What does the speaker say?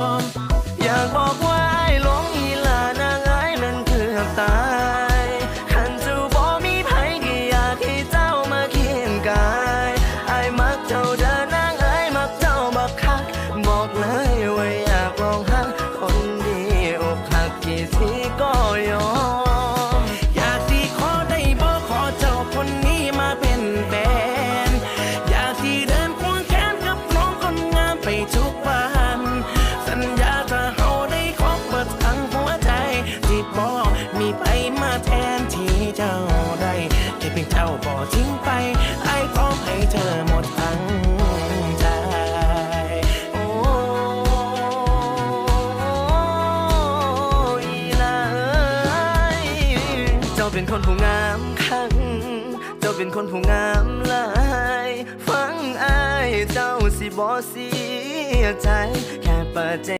Um. าเป็นคนผู้งามคัง เจ้าเป็นคนผู้งามลาย ฟังอายเจ้าสิบ่เสียใจ แค่เปิดใจ